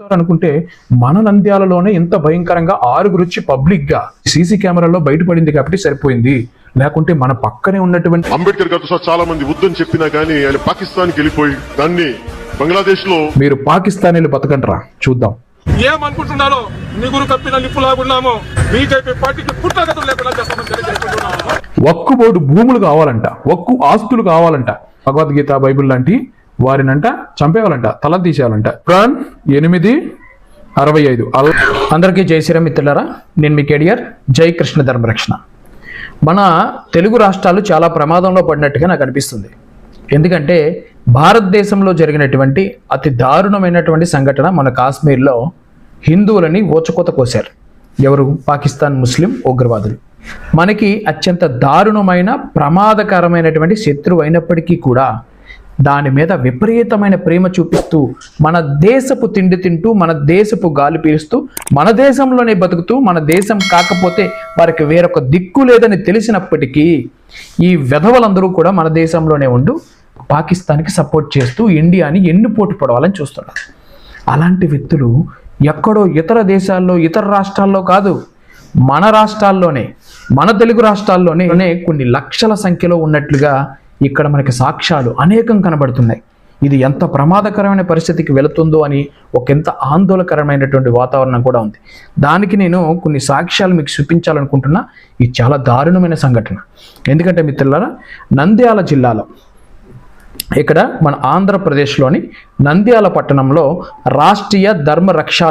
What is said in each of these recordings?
తొక్కుతారు అనుకుంటే మన నంద్యాలలోనే ఇంత భయంకరంగా ఆరుగురు వచ్చి పబ్లిక్గా సీసీ కెమెరాలో బయటపడింది కాబట్టి సరిపోయింది. లేకుంటే మన పక్కనే ఉన్నటువంటి అంబేద్కర్ గారితో చాలా మంది వద్దని చెప్పినా గానీ ఆయన పాకిస్తాన్కి వెళ్ళిపోయి దాన్ని బంగ్లాదేశ్లో మీరు పాకిస్తానీలు బతకండ్రా. చూద్దాం. ఏమనుకుంటున్నారో నిగురు కప్పిన నిప్పులాగున్నాము బీజేపీ పార్టీకి పుట్టగతులు లేకుండా చేస్తామని ఒక్కు బోర్డు భూములు కావాలంట. ఒక్కు ఆస్తులు కావాలంట. భగవద్గీత బైబిల్ లాంటి వారినంట చంపేవాలంట తల తీసేయాలంట. ఖురాన్ ఎనిమిది అరవై ఐదు. అందరికీ జై శ్రీరామ్ మిత్రులారా నేను మీ కెడియర్ జై కృష్ణ ధర్మరక్షణ మన తెలుగు రాష్ట్రాలు చాలా ప్రమాదంలో పడినట్టుగా నాకు అనిపిస్తుంది. ఎందుకంటే భారతదేశంలో జరిగినటువంటి అతి దారుణమైనటువంటి సంఘటన మన కాశ్మీర్లో హిందువులని ఓచకోత కోశారు. ఎవరు? పాకిస్తాన్ ముస్లిం ఉగ్రవాదులు. మనకి అత్యంత దారుణమైన ప్రమాదకరమైనటువంటి శత్రువు అయినప్పటికీ కూడా దాని మీద విపరీతమైన ప్రేమ చూపిస్తూ మన దేశపు తిండి తింటూ మన దేశపు గాలి పీలుస్తూ మన దేశంలోనే బతుకుతూ మన దేశం కాకపోతే వారికి వేరొక దిక్కు లేదని తెలిసినప్పటికీ ఈ వెధవలందరూ కూడా మన దేశంలోనే ఉండు పాకిస్తాన్కి సపోర్ట్ చేస్తూ ఇండియాని ఎన్నుపోటు పడవాలని చూస్తున్నారు. అలాంటి వ్యక్తులు ఎక్కడో ఇతర దేశాల్లో ఇతర రాష్ట్రాల్లో కాదు మన రాష్ట్రాల్లోనే మన తెలుగు రాష్ట్రాల్లోనే కొన్ని లక్షల సంఖ్యలో ఉన్నట్లుగా ఇక్కడ మనకి సాక్ష్యాలు అనేకం కనబడుతున్నాయి. ఇది ఎంత ప్రమాదకరమైన పరిస్థితికి వెళుతుందో అని ఒక ఎంత ఆందోళనకరమైనటువంటి వాతావరణం కూడా ఉంది. దానికి నేను కొన్ని సాక్ష్యాలు మీకు చూపించాలనుకుంటున్నా. ఇది చాలా దారుణమైన సంఘటన. ఎందుకంటే మిత్రులారా నంద్యాల జిల్లాలో ఇక్కడ మన ఆంధ్రప్రదేశ్లోని నంద్యాల పట్టణంలో రాష్ట్రీయ ధర్మ రక్షా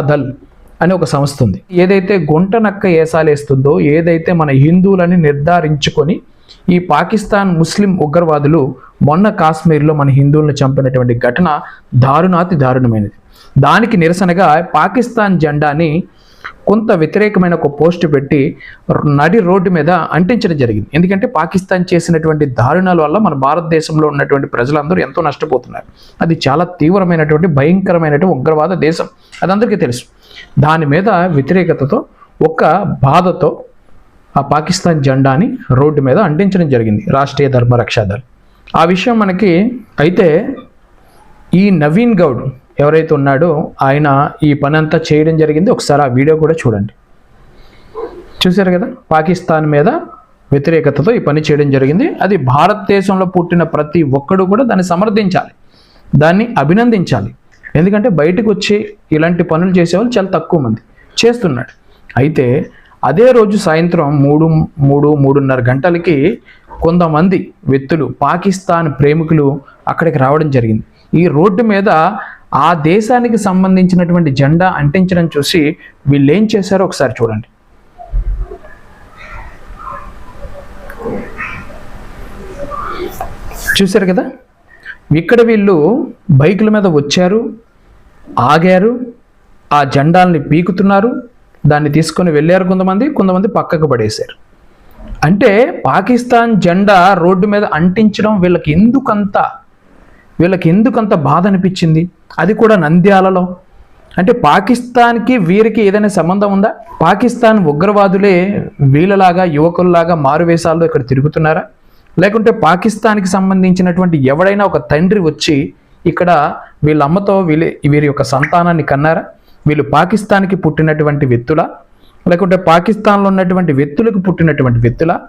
అనే ఒక సంస్థ ఉంది. ఏదైతే గుంట నక్క ఏసాలేస్తుందో ఏదైతే మన హిందువులని నిర్ధారించుకొని ఈ పాకిస్తాన్ ముస్లిం ఉగ్రవాదులు మొన్న కాశ్మీర్లో మన హిందువులను చంపినటువంటి ఘటన దారుణాతి దారుణమైనది. దానికి నిరసనగా పాకిస్తాన్ జెండాని కొంత వ్యతిరేకమైన ఒక పోస్ట్ పెట్టి నడి రోడ్డు మీద అంటించడం జరిగింది. ఎందుకంటే పాకిస్తాన్ చేసినటువంటి దారుణాల వల్ల మన భారతదేశంలో ఉన్నటువంటి ప్రజలందరూ ఎంతో నష్టపోతున్నారు. అది చాలా తీవ్రమైనటువంటి భయంకరమైనటువంటి ఉగ్రవాద దేశం. అది అందరికీ తెలుసు. దాని మీద వ్యతిరేకతతో ఒక బాధతో ఆ పాకిస్తాన్ జెండాని రోడ్డు మీద అంటించడం జరిగింది రాష్ట్రీయ ధర్మ రక్షా ఆ విషయం మనకి అయితే ఈ నవీన్ గౌడ్ ఎవరైతే ఉన్నాడో ఆయన ఈ పని అంతా చేయడం జరిగింది. ఒకసారి ఆ వీడియో కూడా చూడండి. చూశారు కదా? పాకిస్తాన్ మీద వ్యతిరేకతతో ఈ పని చేయడం జరిగింది. అది భారతదేశంలో పుట్టిన ప్రతి ఒక్కడు కూడా దాన్ని సమర్థించాలి. దాన్ని అభినందించాలి. ఎందుకంటే బయటకు వచ్చి ఇలాంటి పనులు చేసేవాళ్ళు చాలా తక్కువ మంది చేస్తున్నాడు. అయితే అదే రోజు సాయంత్రం మూడు మూడు మూడున్నర గంటలకి కొంతమంది వ్యక్తులు పాకిస్తాన్ ప్రేమికులు అక్కడికి రావడం జరిగింది. ఈ రోడ్డు మీద ఆ దేశానికి సంబంధించినటువంటి జెండా అంటించడం చూసి వీళ్ళు ఏం చేశారో ఒకసారి చూడండి. చూశారు కదా? ఇక్కడ వీళ్ళు బైకుల మీద వచ్చారు ఆగారు ఆ జెండాల్ని పీకుతున్నారు దాన్ని తీసుకొని వెళ్ళారు కొంతమంది కొంతమంది పక్కకు పడేశారు. అంటే పాకిస్తాన్ జెండా రోడ్డు మీద అంటించడం వీళ్ళకి ఎందుకంత వీళ్ళకి ఎందుకంత బాధ అనిపించింది? అది కూడా నంద్యాలలో. అంటే పాకిస్తాన్కి వీరికి ఏదైనా సంబంధం ఉందా? పాకిస్తాన్ ఉగ్రవాదులే వీళ్ళలాగా యువకుల్లాగా మారువేషాల్లో ఇక్కడ తిరుగుతున్నారా? లేకుంటే పాకిస్తాన్కి సంబంధించినటువంటి ఎవడైనా ఒక తండ్రి వచ్చి ఇక్కడ వీళ్ళ అమ్మతో వీళ్ళ వీరి యొక్క సంతానాన్ని కన్నారా? వీళ్ళు పాకిస్తాన్కి పుట్టినటువంటి వ్యక్తుల? లేకుంటే పాకిస్తాన్లో ఉన్నటువంటి వ్యక్తులకు పుట్టినటువంటి వ్యక్తుల?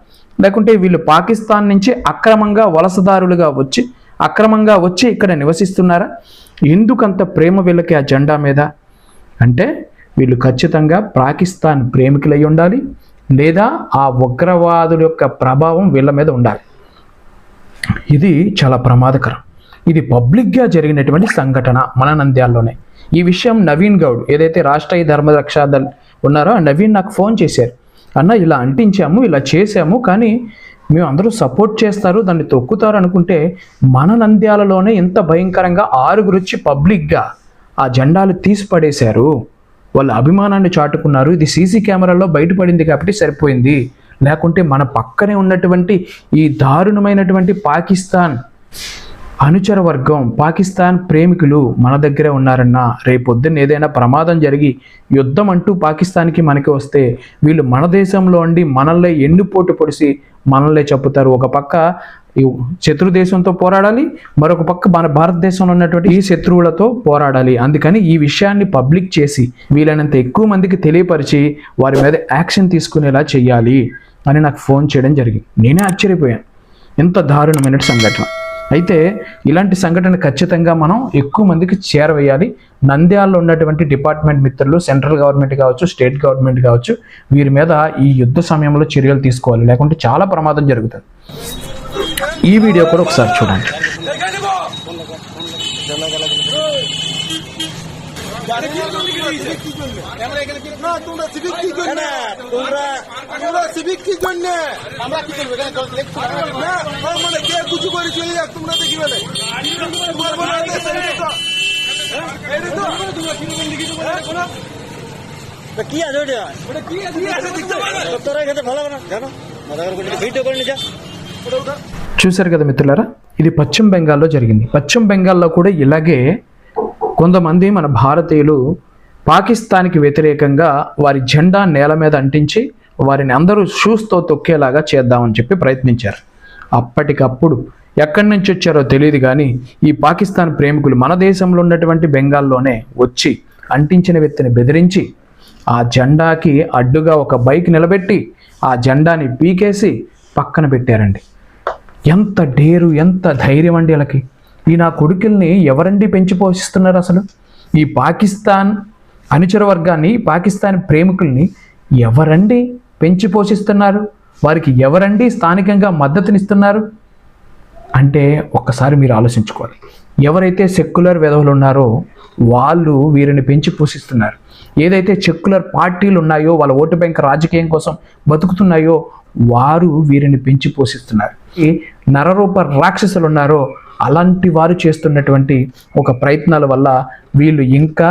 లేకుంటే వీళ్ళు పాకిస్తాన్ నుంచి అక్రమంగా వలసదారులుగా వచ్చి అక్రమంగా వచ్చి ఇక్కడ నివసిస్తున్నారా? ఎందుకంత ప్రేమ వీళ్ళకి ఆ జెండా మీద? అంటే వీళ్ళు ఖచ్చితంగా పాకిస్తాన్ ప్రేమికులై ఉండాలి లేదా ఆ ఉగ్రవాదుల యొక్క ప్రభావం వీళ్ళ మీద ఉండాలి. ఇది చాలా ప్రమాదకరం. ఇది పబ్లిక్గా జరిగినటువంటి సంఘటన మన నంద్యాల్లోనే. ఈ విషయం నవీన్ గౌడ్ ఏదైతే రాష్ట్రీయ ధర్మ దళ్ ఉన్నారో ఆ నవీన్ నాకు ఫోన్ చేశారు. అన్న ఇలా అంటించాము ఇలా చేసాము కానీ మేము అందరూ సపోర్ట్ చేస్తారు దాన్ని తొక్కుతారు అనుకుంటే మన నంద్యాలలోనే ఇంత భయంకరంగా ఆరుగురు వచ్చి పబ్లిక్గా ఆ జెండాలు తీసి పడేశారు వాళ్ళ అభిమానాన్ని చాటుకున్నారు. ఇది సీసీ కెమెరాలో బయటపడింది కాబట్టి సరిపోయింది. లేకుంటే మన పక్కనే ఉన్నటువంటి ఈ దారుణమైనటువంటి పాకిస్తాన్ అనుచర వర్గం పాకిస్తాన్ ప్రేమికులు మన దగ్గరే ఉన్నారన్నా రేపొద్దున ఏదైనా ప్రమాదం జరిగి యుద్ధం అంటూ పాకిస్తాన్కి మనకి వస్తే వీళ్ళు మన దేశంలో ఉండి మనల్లే ఎన్నుపోటు పొడిసి మనల్లే చెప్పుతారు ఒక పక్క శత్రు దేశంతో పోరాడాలి మరొక పక్క మన భారతదేశంలో ఉన్నటువంటి ఈ శత్రువులతో పోరాడాలి. అందుకని ఈ విషయాన్ని పబ్లిక్ చేసి వీలైనంత ఎక్కువ మందికి తెలియపరిచి వారి మీద యాక్షన్ తీసుకునేలా చేయాలి అని నాకు ఫోన్ చేయడం జరిగింది. నేనే ఆశ్చర్యపోయాను. ఎంత దారుణమైన సంఘటన. అయితే ఇలాంటి సంఘటన ఖచ్చితంగా మనం ఎక్కువ మందికి చేరవేయాలి. నంద్యాలలో ఉన్నటువంటి డిపార్ట్మెంట్ మిత్రులు సెంట్రల్ గవర్నమెంట్ కావచ్చు స్టేట్ గవర్నమెంట్ కావచ్చు వీరి మీద ఈ యుద్ధ సమయంలో చర్యలు తీసుకోవాలి. లేకుంటే చాలా ప్రమాదం జరుగుతుంది. ఈ వీడియో కూడా ఒకసారి చూడండి. না তোমরা সিভিক কি জন্য তোমরা তোমরা সিভিক কি জন্য আমরা কি করবো না মানে কে কিছু করে চলে যাক তোমরা দেখি বলে তোমার মনে হয় দেশ এটা তো এটা তো তা কি আছে ওটা ওটা কি আছে কি আছে দেখতে পাবে তোরা খেতে ভালো না জানো মজা করে ভিডিও করে নিয়ে যা చూశారు కదా మిత్రులారా ఇది పశ్చిమ బెంగాల్లో జరిగింది పశ్చిమ బెంగాల్లో కూడా ఇలాగే కొంతమంది మన భారతీయులు పాకిస్తాన్కి వ్యతిరేకంగా వారి జెండా నేల మీద అంటించి వారిని అందరూ షూస్తో తొక్కేలాగా చేద్దామని చెప్పి ప్రయత్నించారు. అప్పటికప్పుడు ఎక్కడి నుంచి వచ్చారో తెలియదు కానీ ఈ పాకిస్తాన్ ప్రేమికులు మన దేశంలో ఉన్నటువంటి బెంగాల్లోనే వచ్చి అంటించిన వ్యక్తిని బెదిరించి ఆ జెండాకి అడ్డుగా ఒక బైక్ నిలబెట్టి ఆ జెండాని పీకేసి పక్కన పెట్టారండి. ఎంత డేరు ఎంత ధైర్యం అండి వీళ్ళకి. ఈ నా కొడుకుల్ని ఎవరండి పెంచి పోషిస్తున్నారు అసలు? ఈ పాకిస్తాన్ అనుచర వర్గాన్ని పాకిస్తాన్ ప్రేమికుల్ని ఎవరండి పెంచి పోషిస్తున్నారు? వారికి ఎవరండి స్థానికంగా మద్దతునిస్తున్నారు? అంటే ఒక్కసారి మీరు ఆలోచించుకోవాలి. ఎవరైతే సెక్యులర్ విధవులు ఉన్నారో వాళ్ళు వీరిని పెంచి పోషిస్తున్నారు. ఏదైతే సెక్యులర్ పార్టీలు ఉన్నాయో వాళ్ళ ఓటు బ్యాంక్ రాజకీయం కోసం బతుకుతున్నాయో వారు వీరిని పెంచి పోషిస్తున్నారు. ఈ నరరూప రాక్షసులు ఉన్నారో అలాంటి వారు చేస్తున్నటువంటి ఒక ప్రయత్నాల వల్ల వీళ్ళు ఇంకా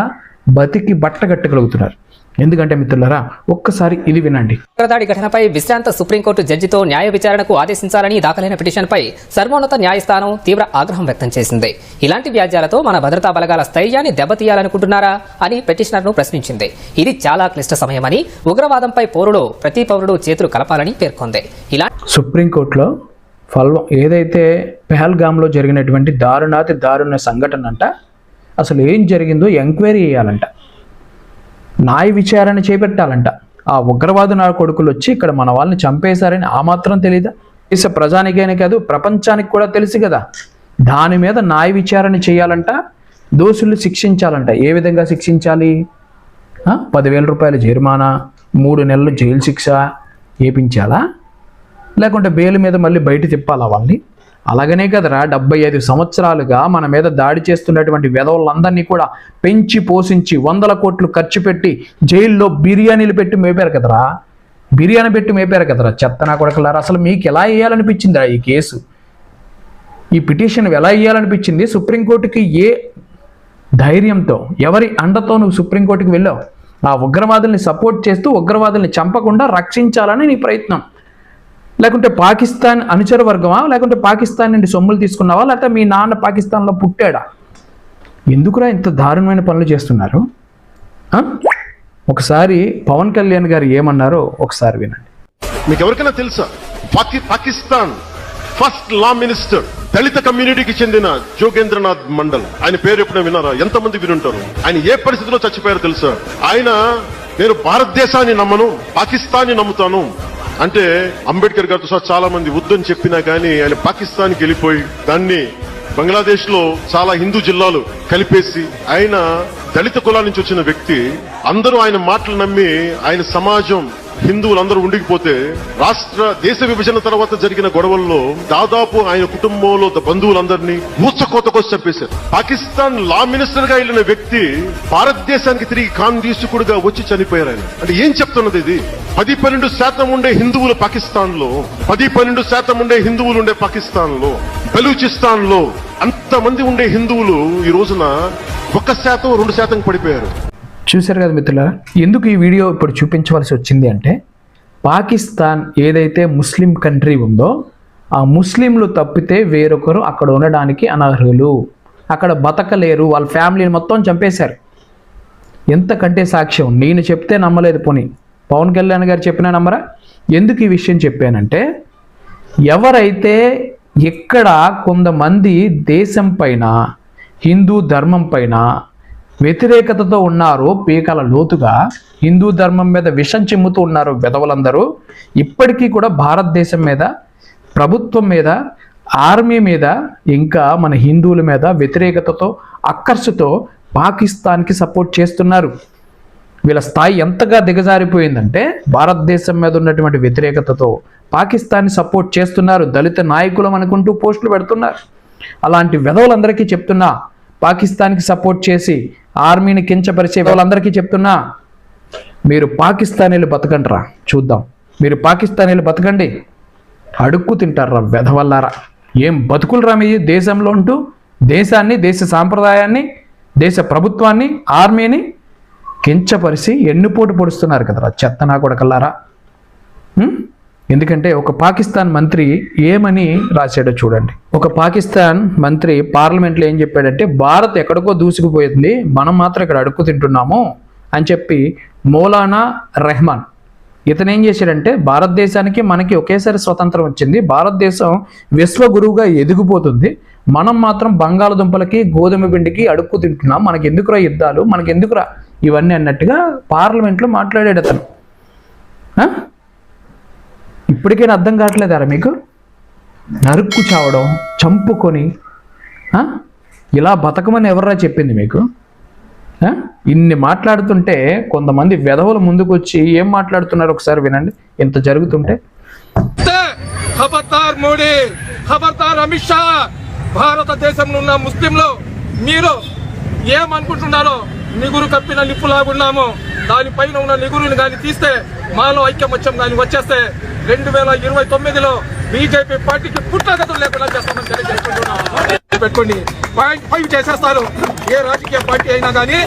బతికి బట్టగట్టగలుగుతున్నారు ఎందుకంటే మిత్రులారా ఒక్కసారి ఇది వినండి. ఉగ్రదాడి ఘటనపై విశ్రాంత సుప్రీంకోర్టు జడ్జితో న్యాయ విచారణకు ఆదేశించాలని దాఖలైన పిటిషన్పై సర్వోన్నత న్యాయస్థానం తీవ్ర ఆగ్రహం వ్యక్తం చేసింది. ఇలాంటి వ్యాజ్యాలతో మన భద్రతా బలగాల స్థైర్యాన్ని దెబ్బతీయాలనుకుంటున్నారా అని పిటిషనర్ను ప్రశ్నించింది. ఇది చాలా క్లిష్ట సమయమని ఉగ్రవాదంపై పోరులో ప్రతి పౌరుడు చేతులు కలపాలని పేర్కొంది. ఇలా సుప్రీంకోర్టులో ఫల్వం ఏదైతే పెహల్గామ్లో జరిగినటువంటి దారుణాతి దారుణ సంఘటన అంట అసలు ఏం జరిగిందో ఎంక్వైరీ చేయాలంట. న్యాయ విచారణ చేపట్టాలంట. ఆ ఉగ్రవాదు నా కొడుకులు వచ్చి ఇక్కడ మన వాళ్ళని చంపేశారని ఆ మాత్రం తెలీదా? దేశ ప్రజానికైనా కాదు ప్రపంచానికి కూడా తెలుసు కదా. దాని మీద న్యాయ విచారణ చేయాలంట దోషులు శిక్షించాలంట. ఏ విధంగా శిక్షించాలి? పదివేల రూపాయల జరిమానా? మూడు నెలలు జైలు శిక్ష? ఏపించాలా? లేకుంటే బెయిల్ మీద మళ్ళీ బయట తిప్పాలా వాళ్ళని? అలాగనే కదరా డెబ్బై ఐదు సంవత్సరాలుగా మన మీద దాడి చేస్తున్నటువంటి వెధవులందరినీ కూడా పెంచి పోషించి వందల కోట్లు ఖర్చు పెట్టి జైల్లో బిర్యానీలు పెట్టి మేపారు కదరా. బిర్యానీ పెట్టి మేపారు కదరా చెత్తనా కొడకలారా. అసలు మీకు ఎలా వేయాలనిపించిందిరా ఈ కేసు? ఈ పిటిషన్ ఎలా వేయాలనిపించింది సుప్రీంకోర్టుకి ఏ ధైర్యంతో ఎవరి అండతో నువ్వు సుప్రీంకోర్టుకి వెళ్ళావు? ఆ ఉగ్రవాదుల్ని సపోర్ట్ చేస్తూ ఉగ్రవాదుల్ని చంపకుండా రక్షించాలని నీ ప్రయత్నం. లేకుంటే పాకిస్తాన్ అనుచర వర్గమా? లేకుంటే పాకిస్తాన్ నుండి సొమ్ములు తీసుకున్నావా? లేకపోతే మీ నాన్న పాకిస్తాన్లో పుట్టాడా? ఎందుకురా ఇంత దారుణమైన పనులు చేస్తున్నారు? ఒకసారి పవన్ కళ్యాణ్ గారు ఏమన్నారో ఒకసారి వినండి. మీకు ఎవరికైనా తెలుసా? Paki Pakistan first law minister దళిత కమ్యూనిటీకి చెందిన జోగేంద్రనాథ్ మండల్. ఆయన పేరు ఎప్పుడైనా విన్నారా? ఎంతమంది వినుంటారు? ఆయన ఏ పరిస్థితిలో చచ్చిపోయారో తెలుసా? ఆయన నేను భారతదేశాన్ని నమ్మను పాకిస్తాన్ని నమ్ముతాను అంటే అంబేద్కర్ గారితో సహా చాలా మంది వద్దని చెప్పినా కానీ ఆయన పాకిస్తాన్కి వెళ్ళిపోయి దాన్ని బంగ్లాదేశ్లో చాలా హిందూ జిల్లాలు కలిపేసి ఆయన దళిత కులాల నుంచి వచ్చిన వ్యక్తి. అందరూ ఆయన మాటలు నమ్మి ఆయన సమాజం హిందువులందరూ ఉండిపోతే రాష్ట్ర దేశ విభజన తర్వాత జరిగిన గొడవల్లో దాదాపు ఆయన కుటుంబంలో బంధువులందరినీ ఊచకోతకొచ్చి చంపేశారు. పాకిస్తాన్ లా మినిస్టర్గా వెళ్ళిన వ్యక్తి భారతదేశానికి తిరిగి కాంగ్రీసుకుడుగా వచ్చి చనిపోయారు ఆయన. అంటే ఏం చెప్తున్నది ఇది? పది పన్నెండు శాతం ఉండే హిందువులు పాకిస్తాన్లో పది పన్నెండు శాతం ఉండే హిందువులు ఉండే పాకిస్తాన్లో బలూచిస్తాన్లో అంతమంది ఉండే హిందువులు ఈ రోజున ఒక శాతం రెండు శాతం పడిపోయారు. చూశారు కదా మిత్రులారా? ఎందుకు ఈ వీడియో ఇప్పుడు చూపించవలసి వచ్చింది అంటే పాకిస్తాన్ ఏదైతే ముస్లిం కంట్రీ ఉందో ఆ ముస్లింలు తప్పితే వేరొకరు అక్కడ ఉండడానికి అనర్హులు. అక్కడ బతకలేరు వాళ్ళ ఫ్యామిలీని మొత్తం చంపేశారు. ఎంతకంటే సాక్ష్యం? నేను చెప్తే నమ్మలేదు పోనీ. పవన్ కళ్యాణ్ గారు చెప్పినా నమ్మరా? ఎందుకు ఈ విషయం చెప్పానంటే ఎవరైతే ఎక్కడ కొంతమంది దేశం పైన హిందూ ధర్మం పైన వ్యతిరేకతతో ఉన్నారు పీకల లోతుగా హిందూ ధర్మం మీద విషం చిమ్ముతూ ఉన్నారు విధవలందరూ ఇప్పటికీ కూడా భారతదేశం మీద ప్రభుత్వం మీద ఆర్మీ మీద ఇంకా మన హిందువుల మీద వ్యతిరేకతతో అక్కర్షతో పాకిస్తాన్కి సపోర్ట్ చేస్తున్నారు. వీళ్ళ స్థాయి ఎంతగా దిగజారిపోయిందంటే భారతదేశం మీద ఉన్నటువంటి వ్యతిరేకతతో పాకిస్తాన్ని సపోర్ట్ చేస్తున్నారు. దళిత నాయకులం అనుకుంటూ పోస్టులు పెడుతున్నారు. అలాంటి విధవులందరికీ చెప్తున్నా పాకిస్తాన్కి సపోర్ట్ చేసి ఆర్మీని కించపరిచే వాళ్ళందరికీ చెప్తున్నా మీరు పాకిస్తానీలు బతకండిరా చూద్దాం. మీరు పాకిస్తానీలు బతకండి అడుక్కు తింటారా వెధవల్లారా? ఏం బతుకులరా మీ దేశంలో ఉంటూ? దేశాన్ని దేశ సాంప్రదాయాన్ని దేశ ప్రభుత్వాన్ని ఆర్మీని కించపరిచి ఎన్నుపోటు పొడుస్తున్నారు కదరా చెత్త నా కొడకల్లారా? ఉం? ఎందుకంటే ఒక పాకిస్తాన్ మంత్రి ఏమని రాశాడో చూడండి. ఒక పాకిస్తాన్ మంత్రి పార్లమెంట్లో ఏం చెప్పాడంటే భారత్ ఎక్కడికో దూసుకుపోయింది మనం మాత్రం ఇక్కడ అడుక్కు తింటున్నాము అని చెప్పి మౌలానా రెహమాన్. ఇతను ఏం చేశాడంటే భారతదేశానికి మనకి ఒకేసారి స్వతంత్రం వచ్చింది. భారతదేశం విశ్వగురువుగా ఎదిగిపోతుంది. మనం మాత్రం బంగాళదుంపలకి గోధుమ పిండికి అడుక్కు తింటున్నాం. మనకి ఎందుకురా యుద్ధాలు? మనకి ఎందుకురా? ఇవన్నీ అన్నట్టుగా పార్లమెంట్లో మాట్లాడాడు అతను. ఇప్పటికైనా అర్థం కావట్లేదారా మీకు. నరుక్కు చావడం చంపుకొని ఇలా బతకమని ఎవర్రా చెప్పింది మీకు? ఇన్ని మాట్లాడుతుంటే కొంతమంది వెధవలు ముందుకు వచ్చి ఏం మాట్లాడుతున్నారు ఒకసారి వినండి. ఇంత జరుగుతుంటే. ఖబర్దార్ మోడీ ఖబర్దార్ అమిత్ షా భారతదేశంలో ఉన్న ముస్లింలు మీరు ఏమనుకుంటున్నారో నిగురు కప్పిన నిప్పులాగున్నాము. దానిపైన ఉన్న నిగురుని కానీ తీస్తే మాలో ఐక్యమత్యం కానీ వచ్చేస్తే రెండు వేల ఇరవై తొమ్మిదిలో బీజేపీ పార్టీకి పుట్టగతులు లేకుండా చేస్తామని తెలియజేసుకుంటున్నాం పెట్టుకోండి పాయింట్ ఫైవ్ చేసేస్తారు. ఏ రాజకీయ పార్టీ అయినా కానీ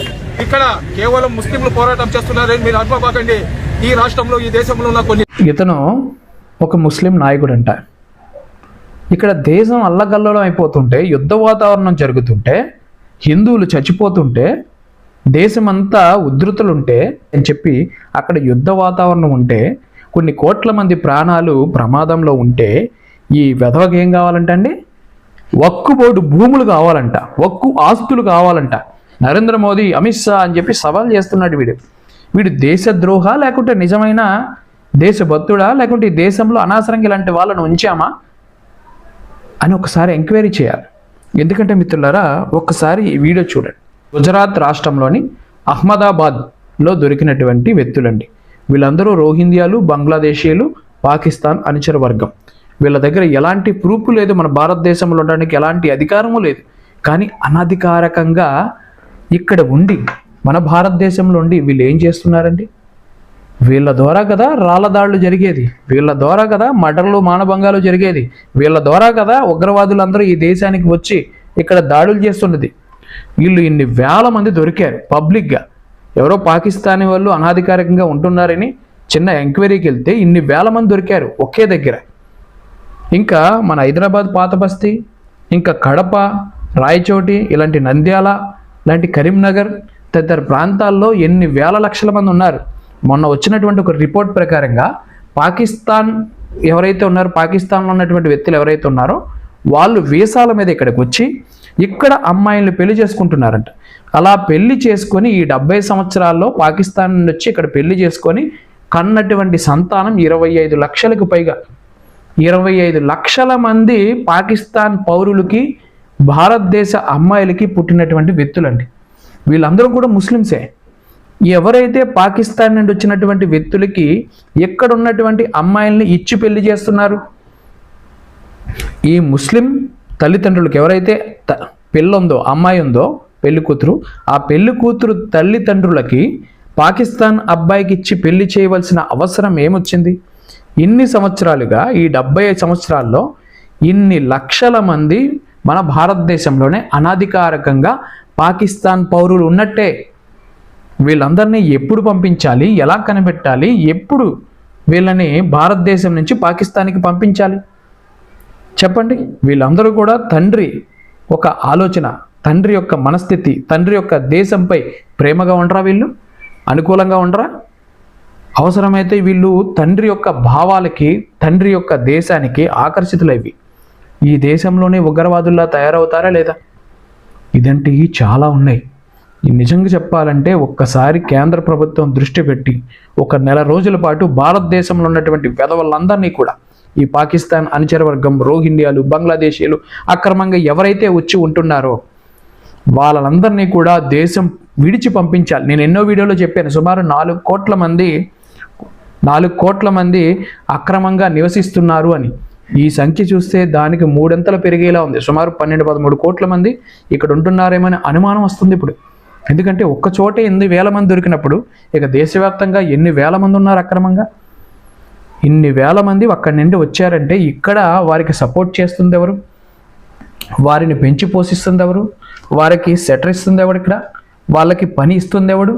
ఇక్కడ కేవలం ముస్లింలు పోరాటం చేస్తున్నారని మీరు అనుకోబాకండి ఈ రాష్ట్రంలో ఈ దేశంలో ఉన్న కొన్ని ఇతను ఒక ముస్లిం నాయకుడు అంట ఇక్కడ దేశం అల్లగల్లోలం అయిపోతుంటే యుద్ధ వాతావరణం జరుగుతుంటే హిందువులు చచ్చిపోతుంటే దేశమంతా ఉధృతులుంటే అని చెప్పి అక్కడ యుద్ధ వాతావరణం ఉంటే కొన్ని కోట్ల మంది ప్రాణాలు ప్రమాదంలో ఉంటే ఈ వెధవకి ఏం కావాలంట అండి? భూములు కావాలంట వక్కు ఆస్తులు కావాలంట. నరేంద్ర మోదీ అమిత్ షా అని చెప్పి సవాల్ చేస్తున్నాడు వీడు. వీడు దేశద్రోహ లేకుంటే నిజమైన దేశభక్తుడా లేకుంటే ఈ దేశంలో అనవసరంగా ఇలాంటి వాళ్ళను ఉంచామా? అని ఒకసారి ఎంక్వైరీ చేయాలి. ఎందుకంటే మిత్రులారా ఒక్కసారి ఈ వీడియో చూడండి. గుజరాత్ రాష్ట్రంలోని అహ్మదాబాద్లో దొరికినటువంటి వ్యక్తులండి. వీళ్ళందరూ రోహింగ్యాలు బంగ్లాదేశీయులు పాకిస్తాన్ అనుచర వర్గం. వీళ్ళ దగ్గర ఎలాంటి ప్రూఫ్ లేదు మన భారతదేశంలో ఉండడానికి ఎలాంటి అధికారము లేదు. కానీ అనధికారకంగా ఇక్కడ ఉండి మన భారతదేశంలో ఉండి వీళ్ళు ఏం చేస్తున్నారండి? వీళ్ళ ద్వారా కదా రాళ్ళ దాడులు జరిగేది. వీళ్ళ ద్వారా కదా మటర్లు మానభంగాలు జరిగేది. వీళ్ళ ద్వారా కదా ఉగ్రవాదులందరూ ఈ దేశానికి వచ్చి ఇక్కడ దాడులు చేస్తున్నది. వీళ్ళు ఇన్ని వేల మంది దొరికారు పబ్లిక్గా. ఎవరో పాకిస్తానీ వాళ్ళు అనాధికారికంగా ఉంటున్నారని చిన్న ఎంక్వైరీకి వెళ్తే ఇన్ని వేల మంది దొరికారు ఒకే దగ్గర. ఇంకా మన హైదరాబాద్ పాత బస్తీ ఇంకా కడప రాయచోటి ఇలాంటి నంద్యాల ఇలాంటి కరీంనగర్ తదితర ప్రాంతాల్లో ఎన్ని వేల లక్షల మంది ఉన్నారు? మొన్న వచ్చినటువంటి ఒక రిపోర్ట్ ప్రకారంగా పాకిస్తాన్ ఎవరైతే ఉన్నారో పాకిస్తాన్లో ఉన్నటువంటి వ్యక్తులు ఎవరైతే ఉన్నారో వాళ్ళు వీసాల మీద ఇక్కడికి వచ్చి ఇక్కడ అమ్మాయిల్ని పెళ్ళి చేసుకుంటున్నారంట. అలా పెళ్ళి చేసుకొని ఈ డెబ్బై సంవత్సరాల్లో పాకిస్తాన్ నుండి వచ్చి ఇక్కడ పెళ్ళి చేసుకొని కన్నటువంటి సంతానం ఇరవై ఐదు లక్షలకు పైగా. ఇరవై ఐదు లక్షల మంది పాకిస్తాన్ పౌరులకి భారతదేశ అమ్మాయిలకి పుట్టినటువంటి వ్యక్తులండి. వీళ్ళందరూ కూడా ముస్లిమ్సే. ఎవరైతే పాకిస్తాన్ నుండి వచ్చినటువంటి వ్యక్తులకి ఎక్కడ ఉన్నటువంటి అమ్మాయిల్ని ఇచ్చి పెళ్ళి చేస్తున్నారు? ఈ ముస్లిం తల్లిదండ్రులకు ఎవరైతే త పెళ్ళి ఉందో అమ్మాయి ఉందో పెళ్ళి కూతురు ఆ పెళ్ళి కూతురు తల్లిదండ్రులకి పాకిస్తాన్ అబ్బాయికి ఇచ్చి పెళ్ళి చేయవలసిన అవసరం ఏమొచ్చింది? ఇన్ని సంవత్సరాలుగా ఈ డెబ్బై సంవత్సరాల్లో ఇన్ని లక్షల మంది మన భారతదేశంలోనే అనాధికారకంగా పాకిస్తాన్ పౌరులు ఉన్నట్టే. వీళ్ళందరినీ ఎప్పుడు పంపించాలి? ఎలా కనిపెట్టాలి? ఎప్పుడు వీళ్ళని భారతదేశం నుంచి పాకిస్తాన్కి పంపించాలి? చెప్పండి. వీళ్ళందరూ కూడా తండ్రి ఒక ఆలోచన తండ్రి యొక్క మనస్థితి తండ్రి యొక్క దేశంపై ప్రేమగా ఉండరా వీళ్ళు? అనుకూలంగా ఉండరా? అవసరమైతే వీళ్ళు తండ్రి యొక్క భావాలకి తండ్రి యొక్క దేశానికి ఆకర్షితులైవి. ఈ దేశంలోనే ఉగ్రవాదుల్లా తయారవుతారా లేదా? ఇదంటే చాలా ఉన్నాయి. నిజంగా చెప్పాలంటే ఒక్కసారి కేంద్ర ప్రభుత్వం దృష్టి పెట్టి ఒక నెల రోజుల పాటు భారతదేశంలో ఉన్నటువంటి వెధవలందరినీ కూడా ఈ పాకిస్తాన్ అనుచరవర్గం రోహిండియాలు రోహింగ్యాలు బంగ్లాదేశీయులు అక్రమంగా ఎవరైతే వచ్చి ఉంటున్నారో వాళ్ళందరినీ కూడా దేశం విడిచి పంపించాలి. నేను ఎన్నో వీడియోలో చెప్పాను సుమారు నాలుగు కోట్ల మంది నాలుగు కోట్ల మంది అక్రమంగా నివసిస్తున్నారు అని. ఈ సంఖ్య చూస్తే దానికి మూడంతలు పెరిగేలా ఉంది. సుమారు పన్నెండు పదమూడు కోట్ల మంది ఇక్కడ ఉంటున్నారేమని అనుమానం వస్తుంది ఇప్పుడు. ఎందుకంటే ఒక్క చోటే ఎన్ని వేల మంది దొరికినప్పుడు ఇక దేశవ్యాప్తంగా ఎన్ని వేల మంది ఉన్నారు అక్రమంగా? ఇన్ని వేల మంది అక్కడి నుండి వచ్చారంటే ఇక్కడ వారికి సపోర్ట్ చేస్తుంది ఎవరు? వారిని పెంచి పోషిస్తుంది ఎవరు? వారికి సెటర్ ఇస్తుంది ఎవడు ఇక్కడ? వాళ్ళకి పని ఇస్తుంది ఎవడు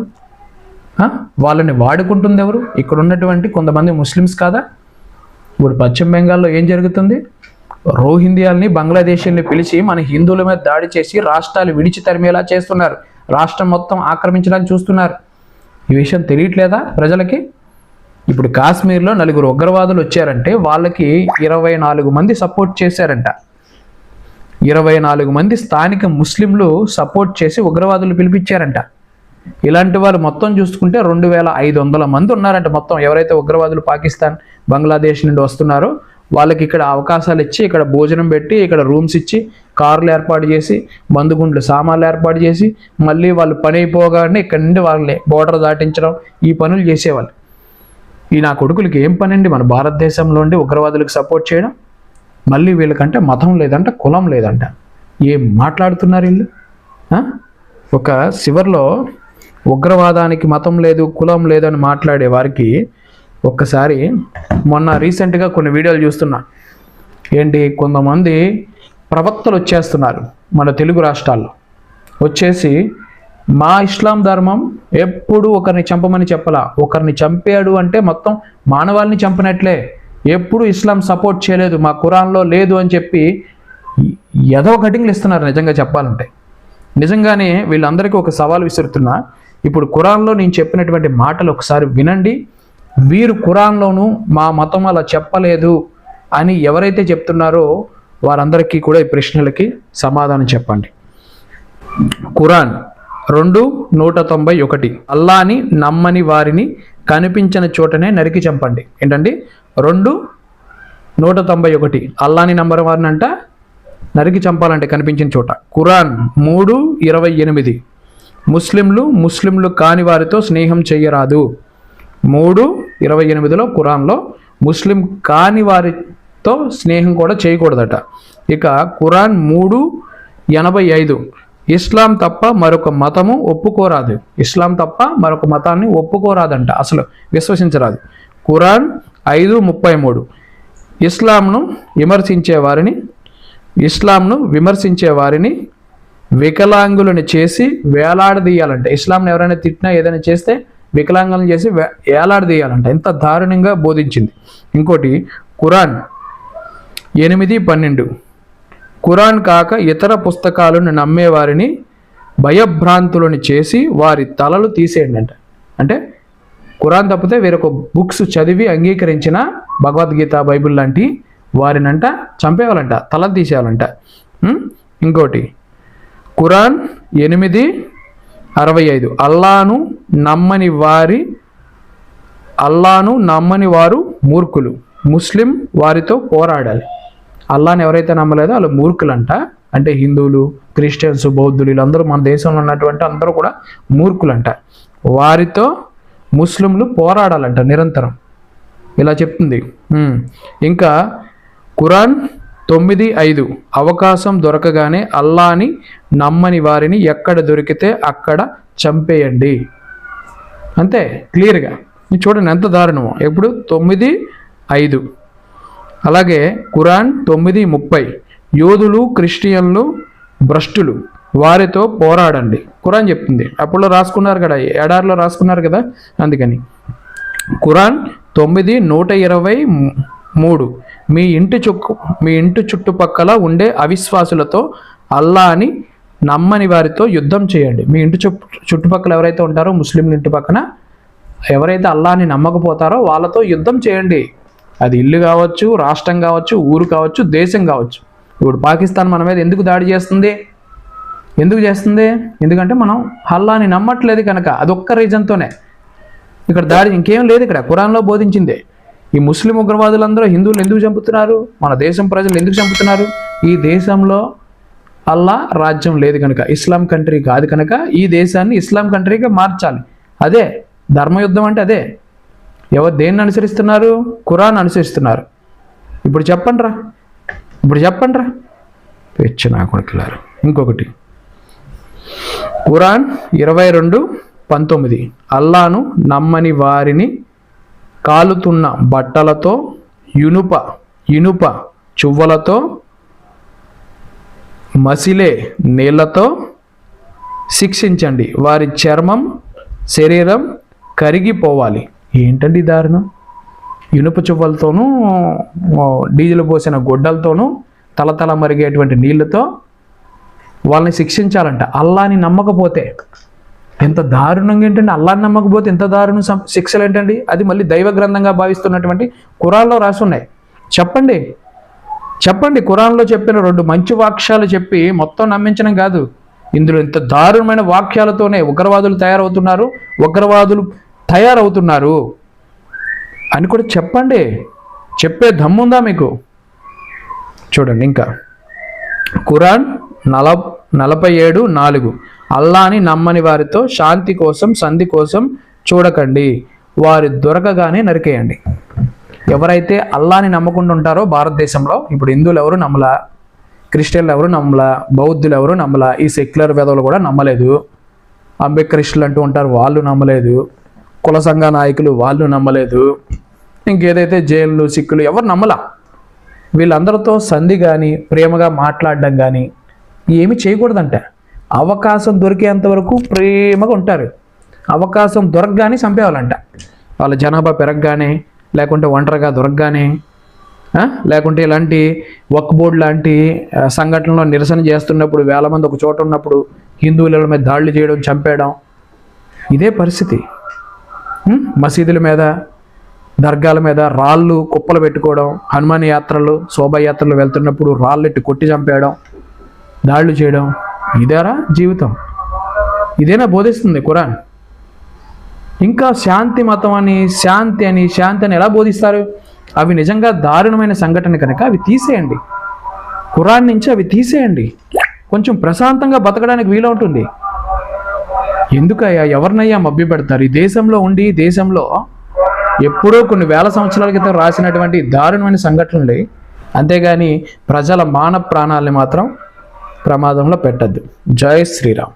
వాళ్ళని వాడుకుంటుంది ఎవరు? ఇక్కడ ఉన్నటువంటి కొంతమంది ముస్లిమ్స్ కాదా? ఇప్పుడు పశ్చిమ బెంగాల్లో ఏం జరుగుతుంది? రోహిందియాల్ని బంగ్లాదేశీల్ని పిలిచి మన హిందువుల మీద దాడి చేసి రాష్ట్రాలు విడిచి తరిమేలా చేస్తున్నారు. రాష్ట్రం మొత్తం ఆక్రమించడానికి చూస్తున్నారు. ఈ విషయం తెలియట్లేదా ప్రజలకి? ఇప్పుడు కాశ్మీర్లో నలుగురు ఉగ్రవాదులు వచ్చారంటే వాళ్ళకి ఇరవై నాలుగు మంది సపోర్ట్ చేశారంట. ఇరవై నాలుగు మంది స్థానిక ముస్లింలు సపోర్ట్ చేసి ఉగ్రవాదులు పిలిపించారంట. ఇలాంటి వాళ్ళు మొత్తం చూసుకుంటే రెండు వేల ఐదు వందల మంది ఉన్నారంట మొత్తం. ఎవరైతే ఉగ్రవాదులు పాకిస్తాన్ బంగ్లాదేశ్ నుండి వస్తున్నారో వాళ్ళకి ఇక్కడ అవకాశాలు ఇచ్చి ఇక్కడ భోజనం పెట్టి ఇక్కడ రూమ్స్ ఇచ్చి కార్లు ఏర్పాటు చేసి మందుగుండ్లు సామాన్లు ఏర్పాటు చేసి మళ్ళీ వాళ్ళు పని అయిపోగానే ఇక్కడ నుండి వాళ్ళని బోర్డర్ దాటించడం ఈ పనులు చేసేవాళ్ళు. ఈ నా కొడుకులకి ఏం పని అండి మన భారతదేశంలో ఉండి ఉగ్రవాదులకు సపోర్ట్ చేయడం? మళ్ళీ వీళ్ళకంటే మతం లేదంట కులం లేదంట. ఏం మాట్లాడుతున్నారు వీళ్ళు? ఒక చివర్లో ఉగ్రవాదానికి మతం లేదు కులం లేదని మాట్లాడే వారికి ఒక్కసారి మొన్న రీసెంట్గా కొన్ని వీడియోలు చూస్తున్నా. ఏంటి? కొంతమంది ప్రవక్తలు వచ్చేస్తున్నారు మన తెలుగు రాష్ట్రాల్లో. వచ్చేసి మా ఇస్లాం ధర్మం ఎప్పుడు ఒకరిని చంపమని చెప్పలా. ఒకరిని చంపాడు అంటే మొత్తం మానవాళిని చంపినట్లే. ఎప్పుడు ఇస్లాం సపోర్ట్ చేయలేదు. మా కురాన్లో లేదు అని చెప్పి ఏదో కటింగ్లు ఇస్తున్నారు నిజంగా చెప్పాలంటే. నిజంగానే వీళ్ళందరికీ ఒక సవాల్ విసురుతున్నా. ఇప్పుడు ఖురాన్లో నేను చెప్పినటువంటి మాటలు ఒకసారి వినండి. వీరు ఖురాన్లోనూ మా మతం అలా చెప్పలేదు అని ఎవరైతే చెప్తున్నారో వారందరికీ కూడా ఈ ప్రశ్నలకి సమాధానం చెప్పండి. ఖురాన్ రెండు నూట తొంభై ఒకటి. అల్లాని నమ్మని వారిని కనిపించిన చోటనే నరికి చంపండి. ఏంటండి? రెండు నూట తొంభై ఒకటి. అల్లాని నంబర్ వారిని అంట నరికి చంపాలంటే కనిపించిన చోట. ఖురాన్ మూడు ఇరవై ఎనిమిది. ముస్లింలు ముస్లింలు కాని వారితో స్నేహం చేయరాదు మూడు ఇరవై ఎనిమిదిలో ఖురాన్లో ముస్లిం కాని వారితో స్నేహం కూడా చేయకూడదట. ఇక ఖురాన్ మూడు ఎనభై ఐదు. ఇస్లాం తప్ప మరొక మతము ఒప్పుకోరాదు. ఇస్లాం తప్ప మరొక మతాన్ని ఒప్పుకోరాదంట. అసలు విశ్వసించరాదు. ఖురాన్ ఐదు ముప్పై మూడు. ఇస్లాంను విమర్శించే వారిని ఇస్లాంను విమర్శించే వారిని వికలాంగులను చేసి వేలాడదీయాలంట. ఇస్లాంని ఎవరైనా తిట్టినా ఏదైనా చేస్తే వికలాంగులను చేసి వే- వేలాడదీయాలంట. ఎంత దారుణంగా బోధించింది. ఇంకోటి ఖురాన్ ఎనిమిది పన్నెండు. ఖురాన్ కాక ఇతర పుస్తకాలను నమ్మేవారిని భయభ్రాంతులను చేసి వారి తలలు తీసేయండి అంట అంటే ఖురాన్ తప్పితే వేరొక బుక్స్ చదివి అంగీకరించిన భగవద్గీత బైబిల్ లాంటి వారినంట చంపేవాలంట తల తీసేయాలంట. ఇంకోటి. ఖురాన్ ఎనిమిది అరవై ఐదు. అల్లాను నమ్మని వారి అల్లాను నమ్మని వారు మూర్ఖులు. ముస్లిం వారితో పోరాడాలి. అల్లాని ఎవరైతే నమ్మలేదో వాళ్ళు మూర్ఖులంట. అంటే హిందువులు క్రిస్టియన్స్ బౌద్ధులు వీళ్ళందరూ మన దేశంలో ఉన్నటువంటి అందరూ కూడా మూర్ఖులంట. వారితో ముస్లింలు పోరాడాలంట నిరంతరం. ఇలా చెప్తుంది. ఇంకా ఖురాన్ తొమ్మిది ఐదు. అవకాశం దొరకగానే అల్లాని నమ్మని వారిని ఎక్కడ దొరికితే అక్కడ చంపేయండి. అంతే క్లియర్గా. చూడండి ఎంత దారుణమో. ఎప్పుడు? తొమ్మిది ఐదు. అలాగే కురాన్ తొమ్మిది ముప్పై. యోధులు క్రిస్టియన్లు భ్రష్టులు వారితో పోరాడండి. కురాన్ చెప్తుంది. అప్పుడు రాసుకున్నారు కదా ఎడార్లో రాసుకున్నారు కదా? అందుకని. ఖురాన్ తొమ్మిది నూట ఇరవై మూడు. మీ ఇంటి చుక్కు మీ ఇంటి చుట్టుపక్కల ఉండే అవిశ్వాసులతో అల్లాని నమ్మని వారితో యుద్ధం చేయండి. మీ ఇంటి చుట్టు చుట్టుపక్కల ఎవరైతే ఉంటారో ముస్లింల ఇంటి పక్కన ఎవరైతే అల్లాని నమ్మకపోతారో వాళ్ళతో యుద్ధం చేయండి. అది ఇల్లు కావచ్చు రాష్ట్రం కావచ్చు ఊరు కావచ్చు దేశం కావచ్చు. ఇప్పుడు పాకిస్తాన్ మన మీద ఎందుకు దాడి చేస్తుంది? ఎందుకు చేస్తుంది? ఎందుకంటే మనం హల్లాని నమ్మట్లేదు కనుక అదొక్క రీజన్తోనే. ఇక్కడ దాడి ఇంకేం లేదు ఇక్కడ కురాన్లో బోధించిందే. ఈ ముస్లిం ఉగ్రవాదులందరూ హిందువులు ఎందుకు చంపుతున్నారు? మన దేశం ప్రజలు ఎందుకు చంపుతున్నారు? ఈ దేశంలో అల్లా రాజ్యం లేదు కనుక ఇస్లాం కంట్రీ కాదు కనుక ఈ దేశాన్ని ఇస్లాం కంట్రీగా మార్చాలి. అదే ధర్మయుద్ధం అంటే అదే. ఎవరు దేన్ని అనుసరిస్తున్నారు? ఖురాన్ అనుసరిస్తున్నారు. ఇప్పుడు చెప్పండి రా ఇప్పుడు చెప్పండి రా పెచ్చు నా కొడుకులారు. ఇంకొకటి. ఖురాన్ ఇరవై రెండు పంతొమ్మిది. అల్లాను నమ్మని వారిని కాలుతున్న బట్టలతో ఇనుప ఇనుప చువ్వలతో మసిలే నీళ్ళతో శిక్షించండి. వారి చర్మం శరీరం కరిగిపోవాలి. ఏంటండి దారుణం? ఇనుప చువ్వలతోనూ డీజిల్ పోసిన గుడ్డలతోనూ తలతల మరిగేటువంటి నీళ్ళతో వాళ్ళని శిక్షించాలంట. అల్లాని నమ్మకపోతే ఎంత దారుణంగా ఏంటండి? అల్లాని నమ్మకపోతే ఎంత దారుణ శిక్షలు ఏంటండి అది మళ్ళీ దైవ గ్రంథంగా భావిస్తున్నటువంటి కురాల్లో రాసి ఉన్నాయి చెప్పండి. చెప్పండి. కురాన్లో చెప్పిన రెండు మంచి వాక్యాలు చెప్పి మొత్తం నమ్మించడం కాదు. ఇందులో ఇంత దారుణమైన వాక్యాలతోనే ఉగ్రవాదులు తయారవుతున్నారు. ఉగ్రవాదులు తయారవుతున్నారు అని కూడా చెప్పండి. చెప్పే దమ్ముందా మీకు? చూడండి ఇంకా. ఖురాన్ నల నలభై ఏడు నాలుగు. అల్లాని నమ్మని వారితో శాంతి కోసం సంధి కోసం చూడకండి. వారి దొరకగానే నరికేయండి. ఎవరైతే అల్లాని నమ్మకుండా ఉంటారో భారతదేశంలో ఇప్పుడు హిందువులు ఎవరు నమ్మలా? క్రిస్టియన్లు ఎవరు నమ్మలా? బౌద్ధులు ఎవరు నమ్మలా? ఈ సెక్యులర్ వేదవులు కూడా నమ్మలేదు. అంబేద్కరిస్టులు అంటూ ఉంటారు వాళ్ళు నమ్మలేదు. కుల సంఘ నాయకులు వాళ్ళు నమ్మలేదు. ఇంకేదైతే జైలు సిక్కులు ఎవరు నమ్మలా? వీళ్ళందరితో సంధి కానీ ప్రేమగా మాట్లాడడం కానీ ఏమి చేయకూడదంట. అవకాశం దొరికేంత వరకు ప్రేమగా ఉంటారు. అవకాశం దొరకగానే చంపేవాలంట వాళ్ళ జనాభా పెరగగానే లేకుంటే ఒంటరిగా దొరకగానే లేకుంటే ఇలాంటి వక్ బోర్డు లాంటి సంఘటనలో నిరసన చేస్తున్నప్పుడు వేల మంది ఒక చోట ఉన్నప్పుడు హిందువుల మీద దాడులు చేయడం చంపేయడం ఇదే పరిస్థితి. మసీదుల మీద దర్గాల మీద రాళ్ళు కుప్పలు పెట్టుకోవడం హనుమాన్ యాత్రలు శోభాయాత్రలు వెళ్తున్నప్పుడు రాళ్ళు ఎట్టి కొట్టి చంపేయడం దాడులు చేయడం ఇదేరా జీవితం? ఇదేనా బోధిస్తుంది ఖురాన్? ఇంకా శాంతి మతం అని శాంతి అని శాంతి అని ఎలా బోధిస్తారు? అవి నిజంగా దారుణమైన సంఘటన కనుక అవి తీసేయండి. ఖురాన్ నుంచి అవి తీసేయండి. కొంచెం ప్రశాంతంగా బతకడానికి వీలు ఉంటుంది ఎందుకయ్యా? ఎవరినయ్యా మభ్య పెడతారు ఈ దేశంలో ఉండి దేశంలో ఎప్పుడో కొన్ని వేల సంవత్సరాల క్రితం రాసినటువంటి దారుణమైన సంఘటనలే. అంతేగాని ప్రజల మాన ప్రాణాలని మాత్రం ప్రమాదంలో పెట్టద్దు. జై శ్రీరామ్.